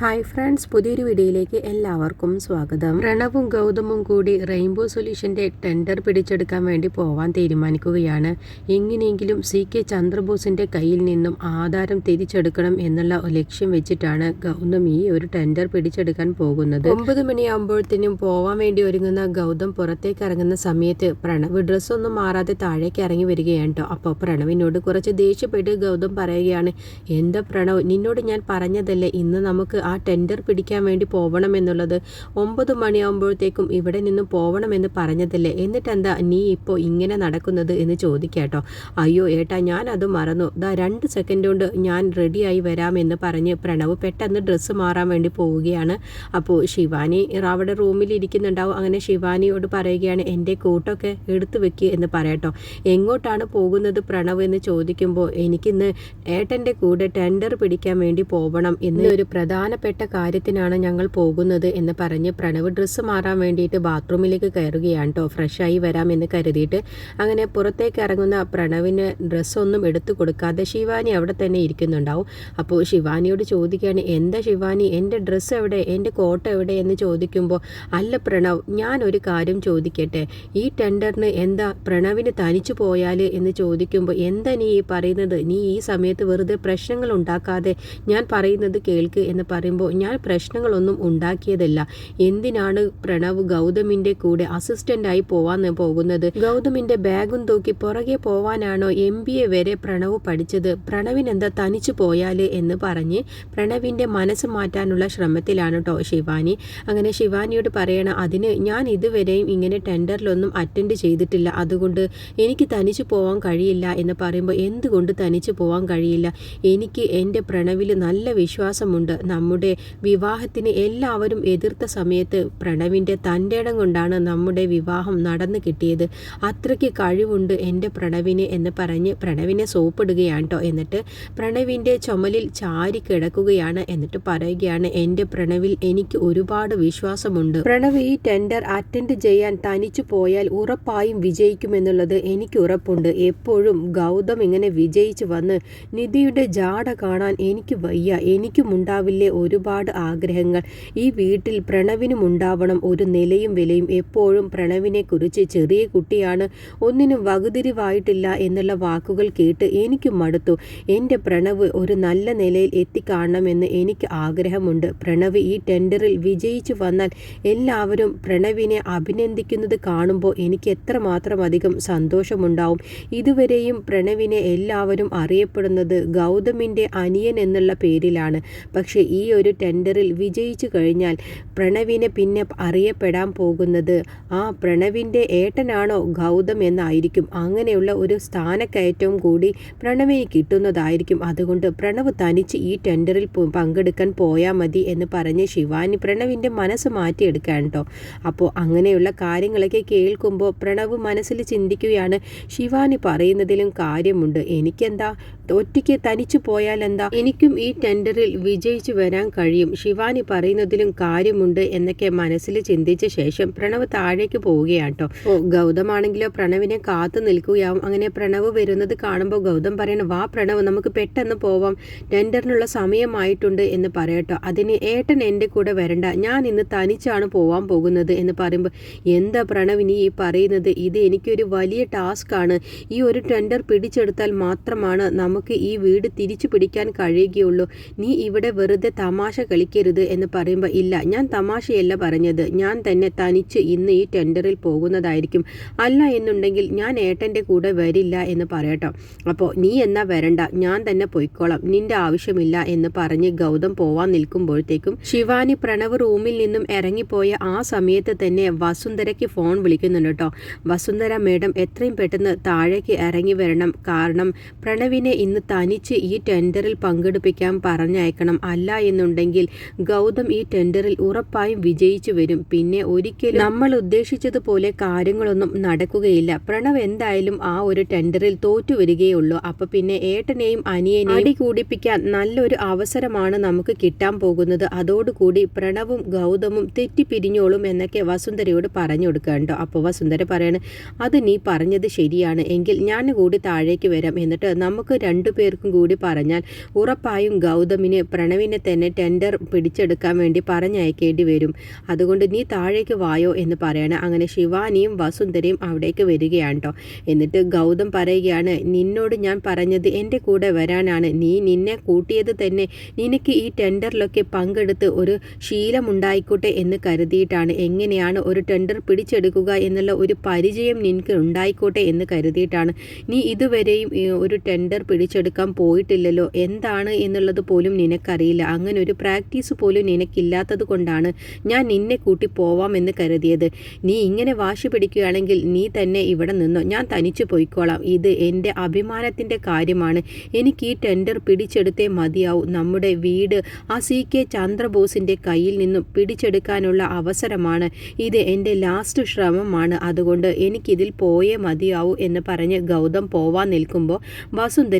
Hi friends പുതിയൊരു വീഡിയോയിലേക്ക് എല്ലാവർക്കും സ്വാഗതം. പ്രണവും ഗൗതമും കൂടി റെയിൻബോ സൊല്യൂഷന്റെ ടെൻഡർ പിടിച്ചെടുക്കാൻ വേണ്ടി പോവാൻ തീരുമാനിക്കുകയാണ്. എങ്ങനെയെങ്കിലും സി കെ ചന്ദ്രബോസിന്റെ കയ്യിൽ നിന്നും ആധാരം തിരിച്ചെടുക്കണം എന്നുള്ള ലക്ഷ്യം വെച്ചിട്ടാണ് ഗൗതം ഈ ഒരു ടെൻഡർ പിടിച്ചെടുക്കാൻ പോകുന്നത്. ഒമ്പത് മണിയാകുമ്പോഴത്തേനും പോവാൻ വേണ്ടി ഒരുങ്ങുന്ന ഗൗതം പുറത്തേക്ക് ഇറങ്ങുന്ന സമയത്ത് പ്രണവ് ഡ്രസ്സൊന്നും മാറാതെ താഴേക്ക് ഇറങ്ങി വരികയാണ് കേട്ടോ അപ്പോൾ പ്രണവിനോട് കുറച്ച് ദേഷ്യപ്പെട്ട് ഗൗതം പറയുകയാണ് എന്താ പ്രണവ് നിന്നോട് ഞാൻ പറഞ്ഞതല്ലേ ഇന്ന് നമുക്ക് ആ ടെൻഡർ പിടിക്കാൻ വേണ്ടി പോകണമെന്നുള്ളത് ഒമ്പത് മണിയാകുമ്പോഴത്തേക്കും ഇവിടെ നിന്നും പോകണമെന്ന് പറഞ്ഞതല്ലേ? എന്നിട്ടെന്താ നീ ഇപ്പോൾ ഇങ്ങനെ നടക്കുന്നത് എന്ന് ചോദിക്കാട്ടോ. അയ്യോ ഏട്ടാ ഞാൻ അത് മറന്നു. ദാ രണ്ട് സെക്കൻഡ് കൊണ്ട് ഞാൻ റെഡിയായി വരാമെന്ന് പറഞ്ഞ് പ്രണവ് പെട്ടെന്ന് ഡ്രസ്സ് മാറാൻ വേണ്ടി പോവുകയാണ്. അപ്പോൾ ശിവാനി അവിടെ റൂമിൽ ഇരിക്കുന്നുണ്ടാവും. അങ്ങനെ ശിവാനിയോട് പറയുകയാണ് എന്റെ കൂട്ടൊക്കെ എടുത്തു വെക്കുക എന്ന് പറയട്ടോ. എങ്ങോട്ടാണ് പോകുന്നത് പ്രണവ് എന്ന് ചോദിക്കുമ്പോൾ എനിക്കിന്ന് ഏട്ടന്റെ കൂടെ ടെൻഡർ പിടിക്കാൻ വേണ്ടി പോകണം എന്നൊരു പ്രധാന പ്രധാനപ്പെട്ട കാര്യത്തിനാണ് ഞങ്ങൾ പോകുന്നത് എന്ന് പറഞ്ഞ് പ്രണവ് ഡ്രസ്സ് മാറാൻ വേണ്ടിയിട്ട് ബാത്റൂമിലേക്ക് കയറുകയാണ് കേട്ടോ ഫ്രഷായി വരാമെന്ന് കരുതിയിട്ട് അങ്ങനെ പുറത്തേക്ക് ഇറങ്ങുന്ന പ്രണവിന് ഡ്രസ്സൊന്നും എടുത്തു കൊടുക്കാതെ ശിവാനി അവിടെ തന്നെ ഇരിക്കുന്നുണ്ടാവും. അപ്പോൾ ശിവാനിയോട് ചോദിക്കുകയാണ് എന്താ ശിവാനി? എന്റെ ഡ്രസ്സ് എവിടെ? എന്റെ കോട്ട് എവിടെ? എന്ന് ചോദിക്കുമ്പോൾ അല്ല പ്രണവ് ഞാൻ ഒരു കാര്യം ചോദിക്കട്ടെ. ഈ ടെൻഡറിന് എന്താ പ്രണവിന് തനിച്ചു പോയാൽ എന്ന് ചോദിക്കുമ്പോൾ എന്താ നീ പറയുന്നത്? നീ ഈ സമയത്ത് വെറുതെ പ്രശ്നങ്ങൾ ഉണ്ടാക്കാതെ ഞാൻ പറയുന്നത് കേൾക്ക് എന്ന് പറയുമ്പോൾ ഞാൻ പ്രശ്നങ്ങളൊന്നും ഉണ്ടാക്കിയതല്ല. എന്തിനാണ് പ്രണവ് ഗൗതമിന്റെ കൂടെ അസിസ്റ്റന്റായി പോവാൻ പോകുന്നത്? ഗൗതമിന്റെ ബാഗും തൂക്കി പുറകെ പോവാനാണോ എം. ബി. എ. വരെ പ്രണവ് പഠിച്ചത്? പ്രണവിനെന്താ തനിച്ചു പോയാൽ എന്ന് പറഞ്ഞ് പ്രണവിന്റെ മനസ്സ് മാറ്റാനുള്ള ശ്രമത്തിലാണ് കേട്ടോ ശിവാനി. അങ്ങനെ ശിവാനിയോട് പറയണം അതിന് ഞാൻ ഇതുവരെയും ഇങ്ങനെ ടെൻഡറിലൊന്നും അറ്റൻഡ് ചെയ്തിട്ടില്ല. അതുകൊണ്ട് എനിക്ക് തനിച്ചു പോവാൻ കഴിയില്ല എന്ന് പറയുമ്പോൾ എന്തുകൊണ്ട് തനിച്ചു പോവാൻ കഴിയില്ല? എനിക്ക് എന്റെ പ്രണവിൽ നല്ല വിശ്വാസമുണ്ട്. നമ്മുടെ വിവാഹത്തിന് എല്ലാവരും എതിർത്ത സമയത്ത് പ്രണവിന്റെ തന്റെ ഇടം കൊണ്ടാണ് നമ്മുടെ വിവാഹം നടന്നു കിട്ടിയത്. അത്രയ്ക്ക് കഴിവുണ്ട് എന്റെ പ്രണവിന് എന്ന് പറഞ്ഞ് പ്രണവിനെ സോപ്പിടുകയാണ് കേട്ടോ. എന്നിട്ട് പ്രണവിന്റെ ചുമലിൽ ചാരി കിടക്കുകയാണ് എന്നിട്ട് പറയുകയാണ് എന്റെ പ്രണവിൽ എനിക്ക് ഒരുപാട് വിശ്വാസമുണ്ട്. പ്രണവ് ഈ ടെൻഡർ അറ്റൻഡ് ചെയ്യാൻ തനിച്ചു പോയാൽ ഉറപ്പായും വിജയിക്കുമെന്നുള്ളത് എനിക്ക് ഉറപ്പുണ്ട്. എപ്പോഴും ഗൗതം ഇങ്ങനെ വിജയിച്ചു വന്ന് നിധിയുടെ ജാട കാണാൻ എനിക്ക് വയ്യ. എനിക്കുമുണ്ടാവില്ലേ ഒരുപാട് ആഗ്രഹങ്ങൾ. ഈ വീട്ടിൽ പ്രണവിനും ഉണ്ടാവണം ഒരു നിലയും വിലയും. എപ്പോഴും പ്രണവിനെ കുറിച്ച് ചെറിയ കുട്ടിയാണ്. ഒന്നിനും വകുതിരിവായിട്ടില്ല എന്നുള്ള വാക്കുകൾ കേട്ട് എനിക്കും മടുത്തു. എന്റെ പ്രണവ് ഒരു നല്ല നിലയിൽ എത്തിക്കാണണമെന്ന് എനിക്ക് ആഗ്രഹമുണ്ട്. പ്രണവ് ഈ ടെൻഡറിൽ വിജയിച്ചു വന്നാൽ എല്ലാവരും പ്രണവിനെ അഭിനന്ദിക്കുന്നത് കാണുമ്പോൾ എനിക്ക് എത്രമാത്രം അധികം സന്തോഷമുണ്ടാവും. ഇതുവരെയും പ്രണവിനെ എല്ലാവരും അറിയപ്പെടുന്നത് ഗൗതമിന്റെ അനിയൻ എന്നുള്ള പേരിലാണ്. പക്ഷേ ഈ ഒരു ടെൻഡറിൽ വിജയിച്ചു കഴിഞ്ഞാൽ പ്രണവിനെ പിന്നെ അറിയപ്പെടാൻ പോകുന്നത്. ആ പ്രണവിന്റെ ഏട്ടനാണോ ഗൗതം എന്നായിരിക്കും. അങ്ങനെയുള്ള ഒരു സ്ഥാനക്കയറ്റവും കൂടി പ്രണവിന് കിട്ടുന്നതായിരിക്കും. അതുകൊണ്ട് പ്രണവ് തനിച്ച് ഈ ടെൻഡറിൽ പങ്കെടുക്കാൻ പോയാൽ മതി എന്ന് പറഞ്ഞ് ശിവാനി പ്രണവിന്റെ മനസ്സ് മാറ്റിയെടുക്കാൻ കേട്ടോ. അപ്പോൾ അങ്ങനെയുള്ള കാര്യങ്ങളൊക്കെ കേൾക്കുമ്പോൾ പ്രണവ് മനസ്സിൽ ചിന്തിക്കുകയാണ്. ശിവാനി പറയുന്നതിലും കാര്യമുണ്ട്. എനിക്കെന്താ ഒറ്റയ്ക്ക് തനിച്ചു പോയാൽ എന്താ? എനിക്കും ഈ ടെൻഡറിൽ വിജയിച്ചു വരാൻ കഴിയും. ശിവാനി പറയുന്നതിലും കാര്യമുണ്ട് എന്നൊക്കെ മനസ്സിൽ ചിന്തിച്ച ശേഷം പ്രണവ് താഴേക്ക് പോവുകയാണ് കേട്ടോ ഓ ഗൗതമാണെങ്കിലോ പ്രണവിനെ കാത്തു നിൽക്കുകയാവും. അങ്ങനെ പ്രണവ് വരുന്നത് കാണുമ്പോൾ ഗൗതം പറയണം വാ പ്രണവ് നമുക്ക് പെട്ടെന്ന് പോവാം. ടെൻഡറിനുള്ള സമയമായിട്ടുണ്ട് എന്ന് പറയട്ടോ അതിന് ഏട്ടൻ എന്റെ കൂടെ വരണ്ട. ഞാൻ ഇന്ന് തനിച്ചാണ് പോവാൻ പോകുന്നത് എന്ന് പറയുമ്പോൾ എന്താ പ്രണവിനി ഈ പറയുന്നത്? ഇത് എനിക്കൊരു വലിയ ടാസ്ക് ആണ് ഈ ഒരു ടെൻഡർ പിടിച്ചെടുത്താൽ മാത്രമാണ് നമുക്ക് ഈ വീട് തിരിച്ചു പിടിക്കാൻ കഴിയുകയുള്ളൂ. നീ ഇവിടെ വെറുതെ തമാശ കളിക്കരുത് എന്ന് പറയുമ്പോൾ ഇല്ല ഞാൻ തമാശയല്ല പറഞ്ഞത്. ഞാൻ തന്നെ തനിച്ച് ഇന്ന് ഈ ടെൻഡറിൽ പോകുന്നതായിരിക്കും. അല്ല എന്നുണ്ടെങ്കിൽ ഞാൻ ഏട്ടന്റെ കൂടെ വരില്ല എന്ന് പറയട്ടോ. അപ്പോൾ നീ എന്നാ വരണ്ട ഞാൻ തന്നെ പൊയ്ക്കോളാം. നിന്റെ ആവശ്യമില്ല എന്ന് പറഞ്ഞ് ഗൗതം പോവാൻ നിൽക്കുമ്പോഴത്തേക്കും ശിവാനി പ്രണവ് റൂമിൽ നിന്നും ഇറങ്ങിപ്പോയ ആ സമയത്ത് തന്നെ വസുന്ധരയ്ക്ക് ഫോൺ വിളിക്കുന്നുണ്ട് കേട്ടോ. വസുന്ധര മേഡം എത്രയും പെട്ടെന്ന് താഴേക്ക് ഇറങ്ങി വരണം. കാരണം പ്രണവിനെ ഇന്ന് തനിച്ച് ഈ ടെൻഡറിൽ പങ്കെടുപ്പിക്കാൻ പറഞ്ഞയക്കണം. അല്ല എന്നുണ്ടെങ്കിൽ ഗൗതം ഈ ടെൻഡറിൽ ഉറപ്പായും വിജയിച്ചു വരും. പിന്നെ ഒരിക്കലും നമ്മൾ ഉദ്ദേശിച്ചതുപോലെ കാര്യങ്ങളൊന്നും നടക്കുകയില്ല. പ്രണവ് എന്തായാലും ആ ഒരു ടെൻഡറിൽ തോറ്റു വരികയുള്ളൂ. അപ്പൊ പിന്നെ ഏട്ടനെയും അനിയനെയും അടി കൂടിപ്പിക്കാൻ നല്ലൊരു അവസരമാണ് നമുക്ക് കിട്ടാൻ പോകുന്നത്. അതോടുകൂടി പ്രണവും ഗൗതമും തെറ്റിപ്പിരിഞ്ഞോളും എന്നൊക്കെ വസുന്ധരയോട് പറഞ്ഞു കൊടുക്കണ്ടോ അപ്പോൾ വസുന്ധര പറയാണ് അത് നീ പറഞ്ഞത് ശരിയാണ്. എങ്കിൽ ഞാൻ കൂടി താഴേക്ക് വരാം. എന്നിട്ട് നമുക്ക് രണ്ടു പേർക്കും കൂടി പറഞ്ഞാൽ ഉറപ്പായും ഗൗതമിന് പ്രണവിനെ തന്നെ ടെൻഡർ പിടിച്ചെടുക്കാൻ വേണ്ടി പറഞ്ഞയക്കേണ്ടി വരും. അതുകൊണ്ട് നീ താഴേക്ക് വായോ എന്ന് പറയണം. അങ്ങനെ ശിവാനിയും വസുന്ധരയും അവിടേക്ക് വരികയാണ് കേട്ടോ എന്നിട്ട് ഗൗതം പറയുകയാണ് നിന്നോട് ഞാൻ പറഞ്ഞത് എന്റെ കൂടെ വരാനാണ്. നീ നിന്നെ കൂട്ടിയത് തന്നെ നിനക്ക് ഈ ടെൻഡറിലൊക്കെ പങ്കെടുത്ത് ഒരു ശീലമുണ്ടായിക്കോട്ടെ എന്ന് കരുതിയിട്ടാണ്. എങ്ങനെയാണ് ഒരു ടെൻഡർ പിടിച്ചെടുക്കുക എന്നുള്ള ഒരു പരിചയം നിനക്ക് ഉണ്ടായിക്കോട്ടെ എന്ന് കരുതിയിട്ടാണ്. നീ ഇതുവരെയും ഒരു ടെൻഡർ പിടിച്ചെടുക്കാൻ പോയിട്ടില്ലല്ലോ. എന്താണ് എന്നുള്ളത് പോലും നിനക്കറിയില്ല. അങ്ങനെ ഒരു പ്രാക്ടീസ് പോലും നിനക്കില്ലാത്തത് കൊണ്ടാണ് ഞാൻ നിന്നെ കൂട്ടി പോവാമെന്ന് കരുതിയത്. നീ ഇങ്ങനെ വാശി പിടിക്കുകയാണെങ്കിൽ നീ തന്നെ ഇവിടെ നിന്നോ. ഞാൻ തനിച്ചു പോയിക്കോളാം. ഇത് എന്റെ അഭിമാനത്തിന്റെ കാര്യമാണ്. എനിക്ക് ഈ ടെൻഡർ പിടിച്ചെടുത്തേ മതിയാവും. നമ്മുടെ വീട് ആ സി കെ ചന്ദ്രബോസിന്റെ കയ്യിൽ നിന്നും പിടിച്ചെടുക്കാനുള്ള അവസരമാണ്. ഇത് എന്റെ ലാസ്റ്റ് ശ്രമമാണ്. അതുകൊണ്ട് എനിക്കിതിൽ പോയേ മതിയാവൂ എന്ന് പറഞ്ഞ് ഗൗതം പോവാൻ നിൽക്കുമ്പോൾ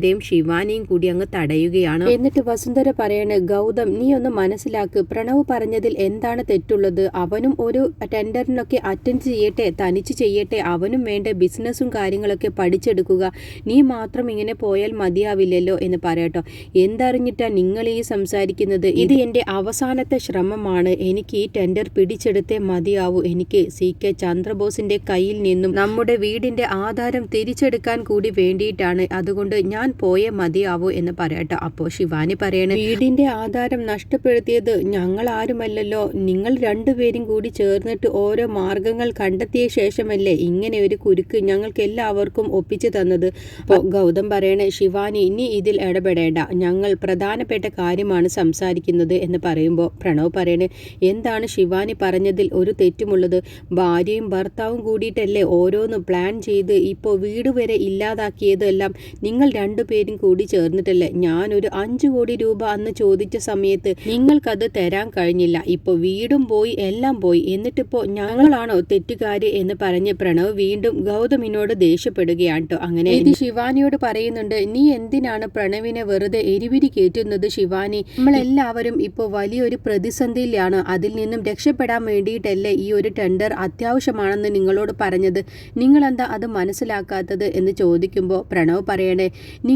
വസുന്ധരയും ശിവാനിയും കൂടി അങ്ങ് തടയുകയാണ്. എന്നിട്ട് വസുന്ധര പറയാണ് ഗൗതം നീ ഒന്ന് മനസ്സിലാക്ക് പ്രണവ് പറഞ്ഞതിൽ എന്താണ് തെറ്റുള്ളത്? അവനും ഒരു ടെൻഡറിനൊക്കെ അറ്റൻഡ് ചെയ്യട്ടെ തനിച്ച് ചെയ്യട്ടെ അവനും വേണ്ട ബിസിനസ്സും കാര്യങ്ങളൊക്കെ പഠിച്ചെടുക്കുക. നീ മാത്രം ഇങ്ങനെ പോയാൽ മതിയാവില്ലല്ലോ എന്ന് പറയട്ടോ. എന്തറിഞ്ഞിട്ടാ നിങ്ങൾ ഈ സംസാരിക്കുന്നത്? ഇത് എന്റെ അവസാനത്തെ ശ്രമമാണ്. എനിക്ക് ഈ ടെൻഡർ പിടിച്ചെടുത്തേ മതിയാവൂ. എനിക്ക് സി. കെ. ചന്ദ്രബോസിന്റെ കയ്യിൽ നിന്നും നമ്മുടെ വീടിന്റെ ആധാരം തിരിച്ചെടുക്കാൻ കൂടി വേണ്ടിയിട്ടാണ്. അതുകൊണ്ട് ഞാൻ പോയേ മതിയാവൂ എന്ന് പറയട്ടോ. അപ്പോൾ ശിവാനി പറയണ വീടിന്റെ ആധാരം നഷ്ടപ്പെടുത്തിയത് ഞങ്ങൾ ആരുമല്ലല്ലോ നിങ്ങൾ രണ്ടുപേരും കൂടി ചേർന്നിട്ട് ഓരോ മാർഗങ്ങൾ കണ്ടെത്തിയ ശേഷമല്ലേ ഇങ്ങനെ ഒരു കുരുക്ക് ഞങ്ങൾക്ക് എല്ലാവർക്കും ഒപ്പിച്ചു തന്നത്? ഗൗതം പറയണ ശിവാനി ഇനി ഇതിൽ ഇടപെടേണ്ട. ഞങ്ങൾ പ്രധാനപ്പെട്ട കാര്യമാണ് സംസാരിക്കുന്നത് എന്ന് പറയുമ്പോൾ പ്രണവ് പറയണ എന്താണ് ശിവാനി പറഞ്ഞതിൽ ഒരു തെറ്റുമുള്ളത്? ഭാര്യയും ഭർത്താവും കൂടിയിട്ടല്ലേ ഓരോന്ന് പ്ലാൻ ചെയ്ത് ഇപ്പോൾ വീട് വരെ ഇല്ലാതാക്കിയതെല്ലാം നിങ്ങൾ രണ്ടുപേരും കൂടി ചേർന്നിട്ടല്ലേ? ഞാനൊരു അഞ്ചു കോടി രൂപ അന്ന് ചോദിച്ച സമയത്ത് നിങ്ങൾക്കത് തരാൻ കഴിഞ്ഞില്ല. ഇപ്പോൾ വീടും പോയി എല്ലാം പോയി. എന്നിട്ടിപ്പോൾ ഞങ്ങളാണോ തെറ്റുകാര് എന്ന് പറഞ്ഞ് പ്രണവ് വീണ്ടും ഗൗതമിനോട് ദേഷ്യപ്പെടുകയാണ് അങ്ങനെ ഇത് ശിവാനിയോട് പറയുന്നുണ്ട് നീ എന്തിനാണ് പ്രണവിനെ വെറുതെ എരിവിരി കയറ്റുന്നത് ശിവാനി? നമ്മളെല്ലാവരും ഇപ്പോൾ വലിയൊരു പ്രതിസന്ധിയിലാണ്. അതിൽ നിന്നും രക്ഷപ്പെടാൻ വേണ്ടിയിട്ടല്ലേ ഈ ഒരു ടെൻഡർ അത്യാവശ്യമാണെന്ന് നിങ്ങളോട് പറഞ്ഞത്. നിങ്ങളെന്താ അത് മനസ്സിലാക്കാത്തത്? എന്ന് ചോദിക്കുമ്പോൾ പ്രണവ് പറയണേ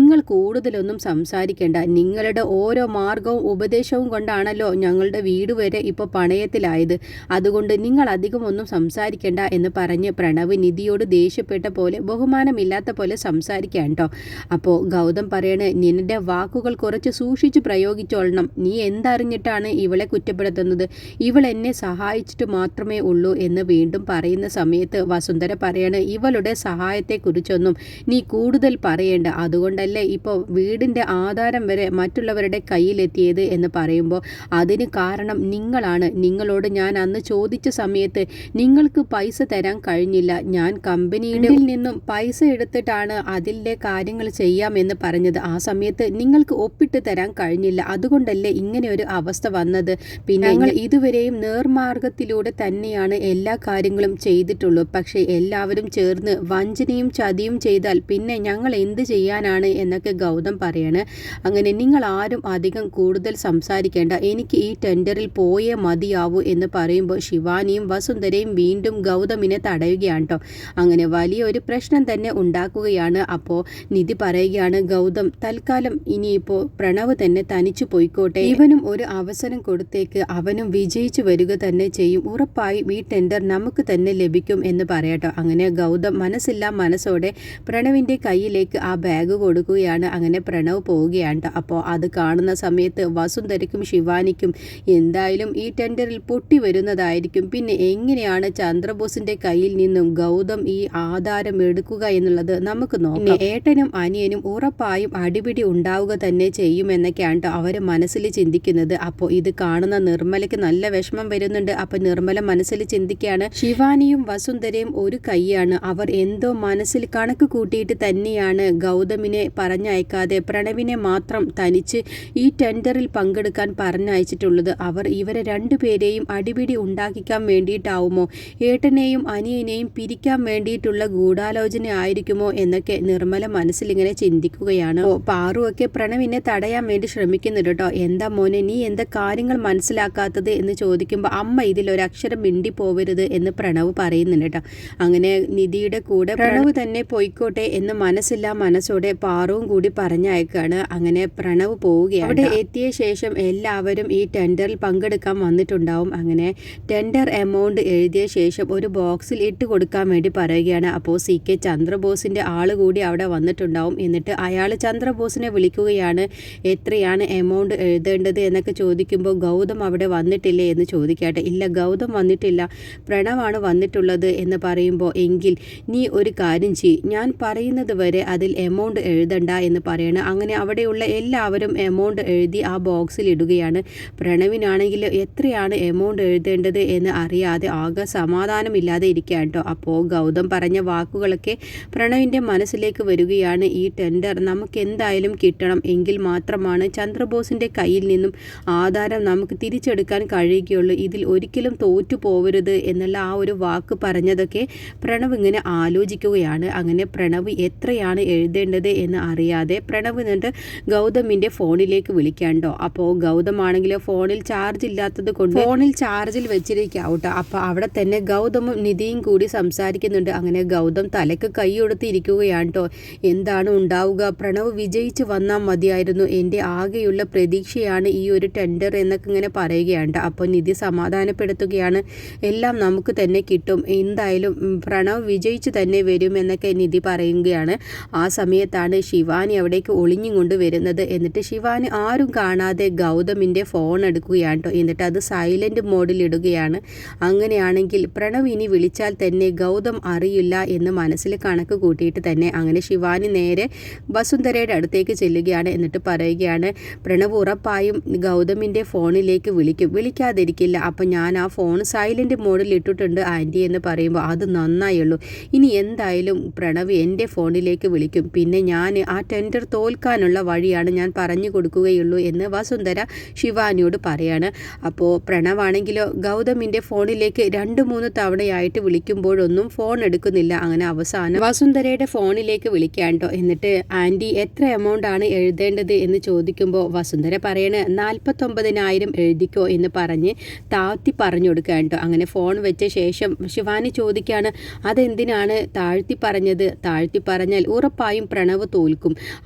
നിങ്ങൾ കൂടുതലൊന്നും സംസാരിക്കേണ്ട. നിങ്ങളുടെ ഓരോ മാർഗവും ഉപദേശവും കൊണ്ടാണല്ലോ ഞങ്ങളുടെ വീട് വരെ ഇപ്പോൾ പണയത്തിലായത്. അതുകൊണ്ട് നിങ്ങൾ അധികം ഒന്നും സംസാരിക്കേണ്ട എന്ന് പറഞ്ഞ് പ്രണവ് നിധിയോട് ദേഷ്യപ്പെട്ട പോലെ ബഹുമാനമില്ലാത്ത പോലെ സംസാരിക്കാൻ കേട്ടോ അപ്പോൾ ഗൗതം പറയണേ നിന്റെ വാക്കുകൾ കുറച്ച് സൂക്ഷിച്ച് പ്രയോഗിച്ചോളണം. നീ എന്തറിഞ്ഞിട്ടാണ് ഇവളെ കുറ്റപ്പെടുത്തുന്നത്? ഇവൾ എന്നെ സഹായിച്ചിട്ട് മാത്രമേ ഉള്ളൂ എന്ന് വീണ്ടും പറയുന്ന സമയത്ത് വസുന്ധര പറയണ ഇവളുടെ സഹായത്തെക്കുറിച്ചൊന്നും നീ കൂടുതൽ പറയേണ്ട. അതുകൊണ്ടല്ലേ ഇപ്പോൾ വീടിന്റെ ആധാരം വരെ മറ്റുള്ളവരുടെ കയ്യിലെത്തിയത് എന്ന് പറയുമ്പോൾ അതിന് കാരണം നിങ്ങളാണ്. നിങ്ങളോട് ഞാൻ അന്ന് ചോദിച്ച സമയത്ത് നിങ്ങൾക്ക് പൈസ തരാൻ കഴിഞ്ഞില്ല. ഞാൻ കമ്പനിയുടെ നിന്നും പൈസ എടുത്തിട്ടാണ് അതിന്റെ കാര്യങ്ങൾ ചെയ്യാമെന്ന് പറഞ്ഞത്. ആ സമയത്ത് നിങ്ങൾക്ക് ഒപ്പിട്ട് തരാൻ കഴിഞ്ഞില്ല. അതുകൊണ്ടല്ലേ ഇങ്ങനെ ഒരു അവസ്ഥ വന്നത്? പിന്നെ ഞങ്ങൾ ഇതുവരെയും നേർമാർഗത്തിലൂടെ തന്നെയാണ് എല്ലാ കാര്യങ്ങളും ചെയ്തിട്ടുള്ളൂ. പക്ഷേ എല്ലാവരും ചേർന്ന് വഞ്ചനയും ചതിയും ചെയ്താൽ പിന്നെ ഞങ്ങൾ എന്ത് ചെയ്യാനാണ് എന്നൊക്കെ ഗൗതം പറയാണ്. അങ്ങനെ നിങ്ങൾ ആരും അധികം കൂടുതൽ സംസാരിക്കേണ്ട. എനിക്ക് ഈ ടെൻഡറിൽ പോയേ മതിയാവൂ എന്ന് പറയുമ്പോൾ ശിവാനിയും വസുന്ധരയും വീണ്ടും ഗൗതമിനെ തടയുകയാണ് കേട്ടോ അങ്ങനെ വലിയൊരു പ്രശ്നം തന്നെ ഉണ്ടാക്കുകയാണ്. അപ്പോൾ നിധി പറയുകയാണ് ഗൗതം തൽക്കാലം ഇനിയിപ്പോൾ പ്രണവ് തന്നെ തനിച്ചു പോയിക്കോട്ടെ. ഇവനും ഒരു അവസരം കൊടുത്തേക്ക് അവനും വിജയിച്ചു വരിക തന്നെ ചെയ്യും. ഉറപ്പായും ഈ ടെൻഡർ നമുക്ക് തന്നെ ലഭിക്കും എന്ന് പറയട്ടോ അങ്ങനെ ഗൗതം മനസ്സില്ലാ മനസ്സോടെ പ്രണവിന്റെ കയ്യിലേക്ക് ആ ബാഗ് കൊടുക്കുകയാണ് അങ്ങനെ പ്രണവ് പോവുകയാണ് അപ്പോൾ അത് കാണുന്ന സമയത്ത് വസുന്ധരയ്ക്കും ശിവാനിക്കും എന്തായാലും ഈ ടെൻഡറിൽ പൊട്ടി വരുന്നതായിരിക്കും. പിന്നെ എങ്ങനെയാണ് ചന്ദ്രബോസിന്റെ കയ്യിൽ നിന്നും ഗൗതം ഈ ആധാരം എടുക്കുക എന്നുള്ളത് നമുക്ക് നോക്കാം. ഏട്ടനും അനിയനും ഉറപ്പായും അടിപിടി ഉണ്ടാവുക തന്നെ ചെയ്യുമെന്നൊക്കെയാണ് അവർ മനസ്സിൽ ചിന്തിക്കുന്നത്. അപ്പോൾ ഇത് കാണുന്ന നിർമ്മലയ്ക്ക് നല്ല വിഷമം വരുന്നുണ്ട്. അപ്പോൾ നിർമ്മല മനസ്സിൽ ചിന്തിക്കുകയാണ്. ശിവാനിയും വസുന്ധരയും ഒരു കൈയാണ്. അവർ എന്തോ മനസ്സിൽ കണക്ക് കൂട്ടിയിട്ട് തന്നെയാണ് ഗൗതമിനെ പറഞ്ഞയക്കാതെ പ്രണവിനെ മാത്രം തനിച്ച് ഈ ടെൻഡറിൽ പങ്കെടുക്കാൻ പറഞ്ഞയച്ചിട്ടുള്ളത് അവർ. ഇവരെ രണ്ടുപേരെയും അടിപിടി ഉണ്ടാക്കിക്കാൻ വേണ്ടിയിട്ടാവുമോ? ഏട്ടനെയും അനിയനെയും പിരിക്കാൻ വേണ്ടിയിട്ടുള്ള ഗൂഢാലോചന ആയിരിക്കുമോ എന്നൊക്കെ നിർമ്മല മനസ്സിലിങ്ങനെ ചിന്തിക്കുകയാണ്. പാറുവൊക്കെ പ്രണവിനെ തടയാൻ വേണ്ടി ശ്രമിക്കുന്നുണ്ട് കേട്ടോ. എന്താ മോനെ നീ എന്താ കാര്യങ്ങൾ മനസ്സിലാക്കാത്തത് എന്ന് ചോദിക്കുമ്പോൾ അമ്മ ഇതിൽ ഒരക്ഷരം മിണ്ടി പോവരുത് എന്ന് പ്രണവ് പറയുന്നുണ്ട് കേട്ടോ. അങ്ങനെ നിധിയുടെ കൂടെ പ്രണവ് തന്നെ പോയിക്കോട്ടെ എന്ന് മനസ്സില്ലാ മനസ്സോടെ പാറു കാറും കൂടി പറഞ്ഞയക്കാണ്. അങ്ങനെ പ്രണവ് പോവുകയാണ്. അവിടെ എത്തിയ ശേഷം എല്ലാവരും ഈ ടെൻഡറിൽ പങ്കെടുക്കാൻ വന്നിട്ടുണ്ടാവും. അങ്ങനെ ടെൻഡർ എമൗണ്ട് എഴുതിയ ശേഷം ഒരു ബോക്സിൽ ഇട്ട് കൊടുക്കാൻ വേണ്ടി പറയുകയാണ്. അപ്പോൾ സി കെ ചന്ദ്രബോസിന്റെ ആൾ കൂടി അവിടെ വന്നിട്ടുണ്ടാവും. എന്നിട്ട് അയാൾ ചന്ദ്രബോസിനെ വിളിക്കുകയാണ്. എത്രയാണ് എമൗണ്ട് എഴുതേണ്ടത് എന്നൊക്കെ ചോദിക്കുമ്പോൾ ഗൗതം അവിടെ വന്നിട്ടില്ലേ എന്ന് ചോദിക്കട്ടെ. ഇല്ല ഗൗതം വന്നിട്ടില്ല. പ്രണവാണ് വന്നിട്ടുള്ളത് എന്ന് പറയുമ്പോൾ എങ്കിൽ നീ ഒരു കാര്യം ചെയ് ഞാൻ പറയുന്നത് വരെ അതിൽ എമൗണ്ട് എഴുതണ്ട എന്ന് പറയുന്നത് അങ്ങനെ അവിടെയുള്ള എല്ലാവരും എമൗണ്ട് എഴുതി ആ ബോക്സിൽ ഇടുകയാണ്. പ്രണവിനാണെങ്കിൽ എത്രയാണ് എമൗണ്ട് എഴുതേണ്ടത് എന്ന് അറിയാതെ ആകെ സമാധാനമില്ലാതെ ഇരിക്കുകയാണ് കേട്ടോ. അപ്പോൾ ഗൗതം പറഞ്ഞ വാക്കുകളൊക്കെ പ്രണവിന്റെ മനസ്സിലേക്ക് വരികയാണ്. ഈ ടെൻഡർ നമുക്ക് എന്തായാലും കിട്ടണം. എങ്കിൽ മാത്രമാണ് ചന്ദ്രബോസിന്റെ കയ്യിൽ നിന്നും ആധാരം നമുക്ക് തിരിച്ചെടുക്കാൻ കഴിയുകയുള്ളൂ. ഇതിൽ ഒരിക്കലും തോറ്റു പോവരുത് എന്നുള്ള ആ ഒരു വാക്ക് പറഞ്ഞതൊക്കെ പ്രണവ് ഇങ്ങനെ ആലോചിക്കുകയാണ്. അങ്ങനെ പ്രണവ് എത്രയാണ് എഴുതേണ്ടത് എന്ന് അറിയാതെ പ്രണവ് എന്നിട്ട് ഗൗതമിന്റെ ഫോണിലേക്ക് വിളിക്കാണ്ടോ അപ്പോൾ ഗൗതമാണെങ്കിലോ ഫോണിൽ ചാർജ് ഇല്ലാത്തത് കൊണ്ട് ഫോണിൽ ചാർജിൽ വെച്ചിരിക്കാവട്ടോ. അപ്പോൾ അവിടെ തന്നെ ഗൗതമും നിധിയും കൂടി സംസാരിക്കുന്നുണ്ട്. അങ്ങനെ ഗൗതം തലക്ക് കൈ കൊടുത്തിരിക്കുകയാണ് കേട്ടോ എന്താണ് ഉണ്ടാവുക? പ്രണവ് വിജയിച്ച് വന്നാൽ മതിയായിരുന്നു. എന്റെ ആകെയുള്ള പ്രതീക്ഷയാണ് ഈ ഒരു ടെൻഡർ എന്നൊക്കെ ഇങ്ങനെ പറയുകയാണ് അപ്പോൾ നിധി സമാധാനപ്പെടുത്തുകയാണ്. എല്ലാം നമുക്ക് തന്നെ കിട്ടും. എന്തായാലും പ്രണവ് വിജയിച്ച് തന്നെ വരും എന്നൊക്കെ നിധി പറയുകയാണ്. ആ സമയത്താണ് ശിവാനി അവിടേക്ക് ഒളിഞ്ഞും കൊണ്ട് വരുന്നത് എന്നിട്ട് ശിവാനി ആരും കാണാതെ ഗൗതമിന്റെ ഫോൺ എടുക്കുകയാണ് കേട്ടോ എന്നിട്ട് അത് സൈലന്റ് മോഡിൽ ഇടുകയാണ്. അങ്ങനെയാണെങ്കിൽ പ്രണവ് ഇനി വിളിച്ചാൽ തന്നെ ഗൗതം അറിയില്ല എന്ന് മനസ്സിൽ കണക്ക് കൂട്ടിയിട്ട് തന്നെ അങ്ങനെ ശിവാനി നേരെ വസുന്ധരയുടെ അടുത്തേക്ക് ചെല്ലുകയാണ് എന്നിട്ട് പറയുകയാണ് പ്രണവ് ഉറപ്പായും ഗൗതമിന്റെ ഫോണിലേക്ക് വിളിക്കും. വിളിക്കാതിരിക്കില്ല. അപ്പം ഞാൻ ആ ഫോൺ സൈലന്റ് മോഡിൽ ഇട്ടിട്ടുണ്ട് ആന്റി എന്ന് പറയുമ്പോൾ അത് നന്നായുള്ളൂ. ഇനി എന്തായാലും പ്രണവ് എന്റെ ഫോണിലേക്ക് വിളിക്കും. പിന്നെ ഞാൻ ആ ടെൻഡർ തോൽക്കാനുള്ള വഴിയാണ് ഞാൻ പറഞ്ഞു കൊടുക്കുകയുള്ളൂ എന്ന് വസുന്ധര ശിവാനിയോട് പറയാണ്. അപ്പോൾ പ്രണവാണെങ്കിലോ ഗൗതമിന്റെ ഫോണിലേക്ക് രണ്ട് മൂന്ന് തവണയായിട്ട് വിളിക്കുമ്പോഴൊന്നും ഫോൺ എടുക്കുന്നില്ല. അങ്ങനെ അവസാനം വസുന്ധരയുടെ ഫോണിലേക്ക് വിളിക്കാണ്ടോ? എന്നിട്ട് ആന്റി എത്ര എമൗണ്ട് ആണ് എഴുതേണ്ടത് എന്ന് ചോദിക്കുമ്പോൾ വസുന്ധര പറയണ നാൽപ്പത്തൊമ്പതിനായിരം എഴുതിക്കോ എന്ന് പറഞ്ഞ് താഴ്ത്തി പറഞ്ഞു കൊടുക്കാണ്ടോ? അങ്ങനെ ഫോൺ വെച്ച ശേഷം ശിവാനി ചോദിക്കുകയാണ് അതെന്തിനാണ് താഴ്ത്തി പറഞ്ഞത്? താഴ്ത്തി പറഞ്ഞാൽ ഉറപ്പായും പ്രണവ് തോൽക്കും.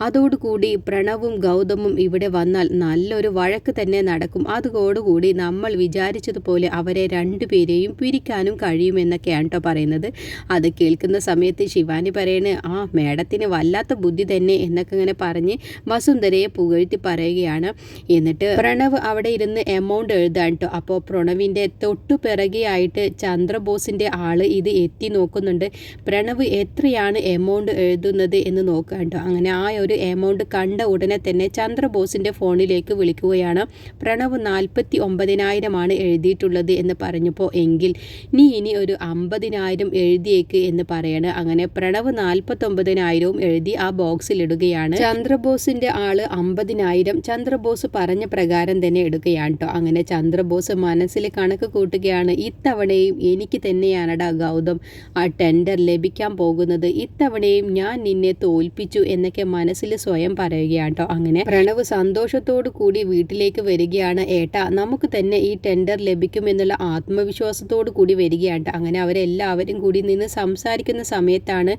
അതോടുകൂടി പ്രണവും ഗൗതമും ഇവിടെ വന്നാൽ നല്ലൊരു വഴക്ക് തന്നെ നടക്കും. അതോടുകൂടി നമ്മൾ വിചാരിച്ചതുപോലെ അവരെ രണ്ടുപേരെയും പിരിക്കാനും കഴിയുമെന്നൊക്കെയാണ് കേട്ടോ പറയുന്നത്. അത് കേൾക്കുന്ന സമയത്ത് ശിവാനി പറയണ് ആ മേഡത്തിന് വല്ലാത്ത ബുദ്ധി തന്നെ എന്നൊക്കെ ഇങ്ങനെ പറഞ്ഞ് വസുന്ധരയെ പുകഴ്ത്തി പറയുകയാണ്. എന്നിട്ട് പ്രണവ് അവിടെ ഇരുന്ന് എമൗണ്ട് എഴുതാൻ കേട്ടോ അപ്പോൾ പ്രണവിന്റെ തൊട്ടു പിറകെയായിട്ട് ചന്ദ്രബോസിന്റെ ആൾ ഇത് എത്തി നോക്കുന്നുണ്ട്. പ്രണവ് എത്രയാണ് എമൗണ്ട് എഴുതുന്നത് എന്ന് നോക്കാൻ കേട്ടോ അങ്ങനെ ആ ഒരു എമൗണ്ട് കണ്ട ഉടനെ തന്നെ ചന്ദ്രബോസിന്റെ ഫോണിലേക്ക് വിളിക്കുകയാണ്. പ്രണവ് നാൽപ്പത്തി ഒമ്പതിനായിരമാണ് എഴുതിയിട്ടുള്ളത് എന്ന് പറഞ്ഞപ്പോൾ എങ്കിൽ നീ ഇനി ഒരു അമ്പതിനായിരം എഴുതിയേക്ക് എന്ന് പറയാണ്. അങ്ങനെ പ്രണവ് നാൽപ്പത്തൊമ്പതിനായിരവും എഴുതി ആ ബോക്സിൽ ഇടുകയാണ്. ചന്ദ്രബോസിന്റെ ആൾ അമ്പതിനായിരം ചന്ദ്രബോസ് പറഞ്ഞ പ്രകാരം തന്നെ എടുക്കുകയാണ് കേട്ടോ അങ്ങനെ ചന്ദ്രബോസ് മനസ്സിൽ കണക്ക് കൂട്ടുകയാണ് ഇത്തവണയും എനിക്ക് തന്നെയാണടാ ഗൗതം. ആ ടെൻഡർ ലഭിക്കാൻ പോകുന്നത്. ഇത്തവണയും ഞാൻ നിന്നെ തോൽപ്പിച്ചു എന്നൊക്കെ മനസ്സിൽ സ്വയം പറയുകയാണ് കേട്ടോ. അങ്ങനെ പ്രണവ് സന്തോഷത്തോടു കൂടി വീട്ടിലേക്ക് വരികയാണ് ഏട്ട. നമുക്ക് തന്നെ ഈ ടെൻഡർ ലഭിക്കും എന്നുള്ള ആത്മവിശ്വാസത്തോടു കൂടി വരികയാണ് അങ്ങനെ അവരെല്ലാവരും കൂടി നിന്ന് സംസാരിക്കുന്ന സമയത്താണ്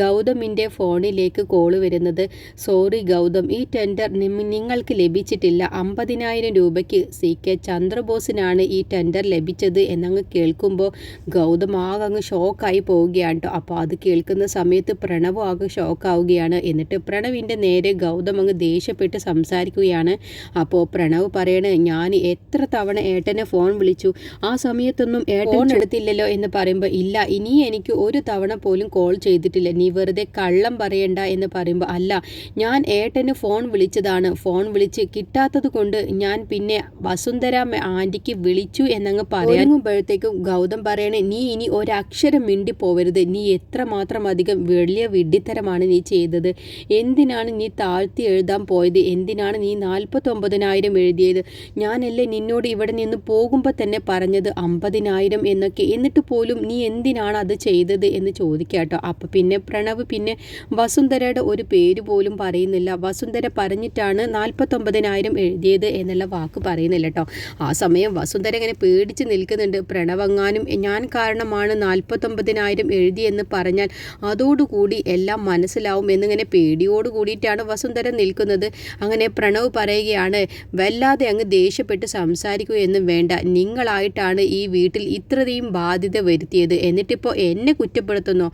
ഗൗതമിന്റെ ഫോണിലേക്ക് കോൾ വരുന്നത്. സോറി ഗൗതം ഈ ടെൻഡർ നിങ്ങൾക്ക് ലഭിച്ചിട്ടില്ല. അമ്പതിനായിരം രൂപയ്ക്ക് സി. കെ. ചന്ദ്രബോസിനാണ് ഈ ടെൻഡർ ലഭിച്ചത് എന്നങ്ങ് കേൾക്കുമ്പോൾ ഗൗതം ആകെ അങ്ങ് ഷോക്കായി പോവുകയാണ് കേട്ടോ. അപ്പോൾ അത് കേൾക്കുന്ന സമയത്ത് പ്രണവ് ആകെ ഷോക്കാവുകയാണ് എന്നിട്ട് പ്രണവിന്റെ നേരെ ഗൗതം അങ്ങ് ദേഷ്യപ്പെട്ട് സംസാരിക്കുകയാണ്. അപ്പോൾ പ്രണവ് പറയണേ ഞാൻ എത്ര തവണ ഏട്ടനെ ഫോൺ വിളിച്ചു? ആ സമയത്തൊന്നും ഏട്ടൻ എടുത്തില്ലല്ലോ എന്ന് പറയുമ്പോൾ ഇല്ല ഇനി എനിക്ക് ഒരു തവണ പോലും കോൾ ചെയ്തിട്ടില്ല. നീ വെറുതെ കള്ളം പറയണ്ട എന്ന് പറയുമ്പോൾ അല്ല ഞാൻ ഏട്ടന് ഫോൺ വിളിച്ചതാണ്. ഫോൺ വിളിച്ച് കിട്ടാത്തത് കൊണ്ട് ഞാൻ പിന്നെ വസുന്ധര ആന്റിക്ക് വിളിച്ചു എന്നങ്ങ് പറയുമ്പോഴത്തേക്കും ഗൗതം പറയണേ നീ ഇനി ഒരക്ഷരം മിണ്ടി പോവരുത്. നീ എത്രമാത്രം അധികം വലിയ വിഡ്ഢിത്തരമാണ് നീ ചെയ്തത്. എന്തിനാണ് നീ താഴ്ത്തി എഴുതാൻ പോയത്? എന്തിനാണ് നീ നാൽപ്പത്തൊമ്പതിനായിരം എഴുതിയത്? ഞാനല്ലേ നിന്നോട് ഇവിടെ നിന്ന് പോകുമ്പോൾ തന്നെ പറഞ്ഞത് അമ്പതിനായിരം എന്നൊക്കെ. എന്നിട്ട് പോലും നീ എന്തിനാണ് അത് ചെയ്തത് എന്ന് ചോദിക്കാട്ടോ. അപ്പം പിന്നെ പ്രണവ് പിന്നെ വസുന്ധരയുടെ ഒരു പേര് പോലും പറയുന്നില്ല. വസുന്ധര പറഞ്ഞിട്ടാണ് നാൽപ്പത്തൊമ്പതിനായിരം എഴുതിയത് എന്നുള്ള വാക്ക് പറയുന്നില്ല കേട്ടോ. ആ സമയം വസുന്ധര ഇങ്ങനെ പേടിച്ച് നിൽക്കുന്നുണ്ട്. പ്രണവങ്ങാനും ഞാൻ കാരണമാണ് നാൽപ്പത്തൊമ്പതിനായിരം എഴുതിയെന്ന് പറഞ്ഞാൽ അതോടുകൂടി എല്ലാം മനസ്സിലാവും എന്നിങ്ങനെ പേടിയോട് കൂടിയിട്ടാണ് വസുന്ധര നിൽക്കുന്നത്. അങ്ങനെ പ്രണവ് പറയുകയാണ് വല്ലാതെ അങ്ങ് ദേഷ്യപ്പെട്ട് സംസാരിക്കുകയൊന്നും വേണ്ട. നിങ്ങളായിട്ടാണ് ഈ വീട്ടിൽ ഇത്രയും ബാധ്യത വരുത്തിയത്. എന്നിട്ടിപ്പോൾ എന്നെ കുറ്റപ്പെടുത്തുന്നു?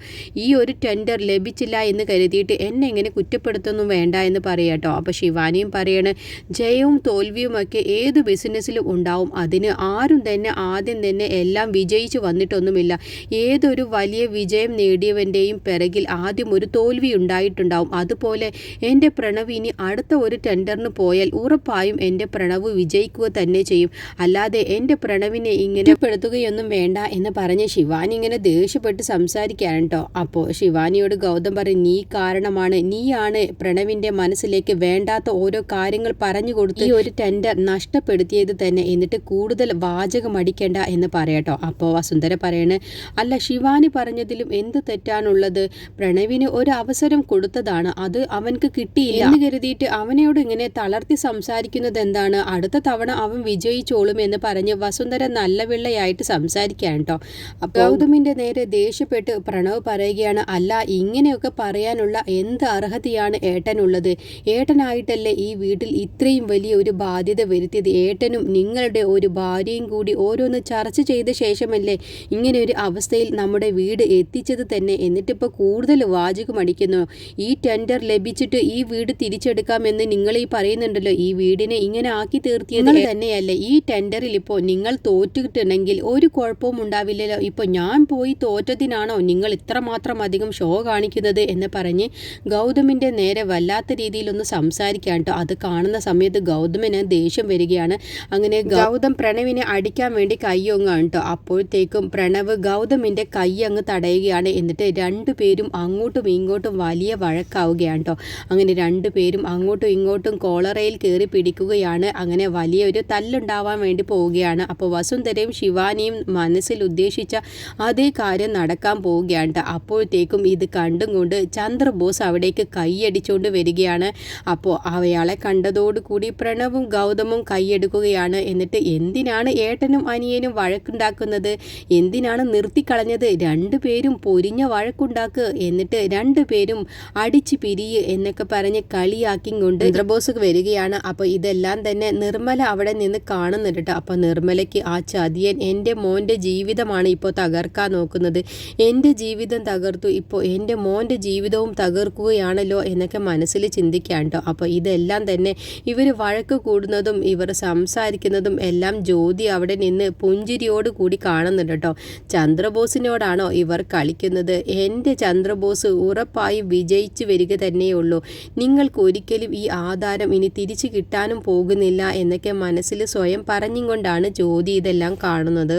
ഈ ഒരു ടെൻഡർ ലഭിച്ചില്ല എന്ന് കരുതിയിട്ട് എന്നെ എങ്ങനെ കുറ്റപ്പെടുത്തുന്നു വേണ്ട എന്ന് പറയട്ടോ അപ്പോൾ ശിവാനിയും പറയണ് ജയവും തോൽവിയുമൊക്കെ ഏത് ബിസിനസ്സിലും ഉണ്ടാവും. അതിന് ആരും തന്നെ ആദ്യം തന്നെ എല്ലാം വിജയിച്ചു വന്നിട്ടൊന്നുമില്ല. ഏതൊരു വലിയ വിജയം നേടിയവന്റെയും പിറകിൽ ആദ്യം ഒരു തോൽവി ഉണ്ടായിട്ടുണ്ടാവും. അതുപോലെ എന്റെ പ്രണവ് ഇനി അടുത്ത ഒരു ടെൻഡറിന് പോയാൽ ഉറപ്പായും എന്റെ പ്രണവ് വിജയിക്കുക തന്നെ ചെയ്യും. അല്ലാതെ എന്റെ പ്രണവിനെ ഇങ്ങനെ പെടുത്തുകയൊന്നും വേണ്ട എന്ന് പറഞ്ഞ് ശിവാനി ഇങ്ങനെ ദേഷ്യപ്പെട്ട് സംസാരിക്കുകയാണ് കേട്ടോ. അപ്പോൾ ശിവാനിയോട് ഗൗതം പറയും നീ കാരണമാണ് നീയാണ് പ്രണവിന്റെ മനസ്സിലേക്ക് വേണ്ടാത്ത ഓരോ കാര്യങ്ങൾ പറഞ്ഞു കൊടുത്ത് ഈ ഒരു ടെൻഡർ നഷ്ടപ്പെടുത്തിയത് തന്നെ. എന്നിട്ട് കൂടുതൽ വാചകം അടിക്കേണ്ട എന്ന് പറയട്ടോ അപ്പോൾ വസുന്ധര പറയണേ അല്ല ശിവാനി പറഞ്ഞതിലും എന്ത് തെറ്റാണുള്ളത്? പ്രണവിന് ഒരു അവസരം കൊടുത്തതാണ് അത് അവൻക്ക് കിട്ടിയില്ല. എന്ന് കരുതിയിട്ട് അവനോട് ഇങ്ങനെ തളർത്തി സംസാരിക്കുന്നത് എന്താണ്? അടുത്ത തവണ അവൻ വിജയിച്ചോളും എന്ന് പറഞ്ഞ് വസുന്ധര നല്ല വെള്ളയായിട്ട് സംസാരിക്കാൻ കേട്ടോ. ഗൗതമിന്റെ നേരെ ദേഷ്യപ്പെട്ട് പ്രണവ് പറയുകയാണ് അല്ല ഇങ്ങനെയൊക്കെ പറയാനുള്ള എന്ത് അർഹതയാണ് ഏട്ടനുള്ളത്? ഏട്ടനായിട്ടല്ലേ ഈ വീട്ടിൽ ഇത്രയും വലിയ ഒരു ബാധ്യത വരുത്തിയത്? ഏട്ടനും നിങ്ങളുടെ ഒരു ഭാര്യയും കൂടി ഓരോന്ന് ചർച്ച ചെയ്ത ശേഷമല്ലേ ഇങ്ങനെ ഒരു അവസ്ഥയിൽ നമ്മുടെ വീട് എത്തിച്ചത് തന്നെ? എന്നിട്ടിപ്പോൾ കൂടുതൽ വാചകം അടിക്കുന്നു. ഈ ടെൻഡർ ലഭിച്ചിട്ട് ഈ വീട് തിരിച്ചെടുക്കാമെന്ന് നിങ്ങൾ ഈ പറയുന്നുണ്ടല്ലോ. ഈ വീടിനെ ഇങ്ങനെ ആക്കി തീർത്തിയത് തന്നെയല്ലേ. ഈ ടെൻഡറിൽ ഇപ്പോൾ നിങ്ങൾ തോറ്റിട്ടുണ്ടെങ്കിൽ ഒരു കുഴപ്പവും ഉണ്ടാവില്ലല്ലോ. ഇപ്പോൾ ഞാൻ പോയി തോറ്റതിനാണോ നിങ്ങൾ ഇത്രമാത്രം അധികം ഷോ കാണിക്കുന്നത് എന്ന് പറഞ്ഞ് ഗൗതമിന്റെ നേരെ വല്ലാത്ത രീതിയിലൊന്ന് സംസാരിക്കാൻ കേട്ടോ അത് കാണുന്ന സമയത്ത് ഗൗതമിന് ദേഷ്യം വരികയാണ്. അങ്ങനെ ഗൗതം പ്രണവിനെ അടിക്കാൻ വേണ്ടി കയ്യൊങ്ങാണ് കേട്ടോ അപ്പോഴത്തേക്കും പ്രണവ് ഗൗതമിന്റെ കൈ അങ്ങ് തടയുകയാണ്. എന്നിട്ട് രണ്ടുപേരും അങ്ങോട്ടും ഇങ്ങോട്ടും വലിയ വഴക്കാവുകയാണ് കേട്ടോ അങ്ങനെ രണ്ടു പേരും അങ്ങോട്ടും ഇങ്ങോട്ടും കോളറയിൽ കയറി പിടിക്കുകയാണ്. അങ്ങനെ വലിയൊരു തല്ലുണ്ടാവാൻ വേണ്ടി പോവുകയാണ്. അപ്പോൾ വസുന്ധരയും ശിവാനിയും മനസ്സിൽ ഉദ്ദേശിച്ച അതേ കാര്യം നടക്കാൻ പോവുകയാണ് അപ്പോഴത്തേക്കും ഇത് കണ്ടും കൊണ്ട് ചന്ദ്രബോസ് അവിടേക്ക് കൈയടിച്ചുകൊണ്ട് വരികയാണ്. അപ്പോൾ അയാളെ കണ്ടതോടുകൂടി പ്രണവും ഗൗതമും കൈയെടുക്കുകയാണ്. എന്നിട്ട് എന്തിനാണ് ഏട്ടനും അനിയനും വഴക്കുണ്ടാക്കുന്നത്? എന്തിനാണ് നിർത്തിക്കളഞ്ഞത്? രണ്ടുപേരും പൊരിഞ്ഞ വഴക്കുണ്ടാക്കുക എന്നിട്ട് രണ്ടുപേരും അടിച്ച് പിരിയ് എന്നൊക്കെ പറഞ്ഞ് കളിയാക്കിയും കൊണ്ട് ചന്ദ്രബോസ് വരികയാണ്. അപ്പോൾ ഇതെല്ലാം തന്നെ നിർമ്മല അവിടെ നിന്ന് കാണുന്നുണ്ട് കേട്ടോ അപ്പോൾ നിർമ്മലയ്ക്ക് ആ ചതിയൻ എന്റെ മോന്റെ ജീവിതമാണ് ഇപ്പോൾ തകർക്കാൻ നോക്കുന്നത്. എന്റെ ജീവിതം തകർത്തു. ഇപ്പോൾ എന്റെ മോന്റെ ജീവിതവും തകർക്കുകയാണല്ലോ എന്നൊക്കെ മനസ്സിൽ ചിന്തിക്കാൻ കേട്ടോ അപ്പോൾ ഇതെല്ലാം തന്നെ ഇവർ വഴക്ക് കൂടുന്നതും ഇവർ സംസാരിക്കുന്നതും എല്ലാം ജ്യോതി അവിടെ നിന്ന് പുഞ്ചിരിയോട് കൂടി കാണുന്നുണ്ട് കേട്ടോ ചന്ദ്രബോസിനോടാണോ ഇവർ കളിക്കുന്നത്? എന്റെ ചന്ദ്രബോസ് ഉറപ്പായി വിജയിച്ചു വരിക തന്നെയുള്ളൂ. നിങ്ങൾക്ക് ഒരിക്കലും ഈ ആധാരം ഇനി തിരിച്ചു കിട്ടാനും പോകുന്നില്ല എന്നൊക്കെ മനസ്സിൽ സ്വയം പറഞ്ഞുകൊണ്ടാണ് ജ്യോതി ഇതെല്ലാം കാണുന്നത്.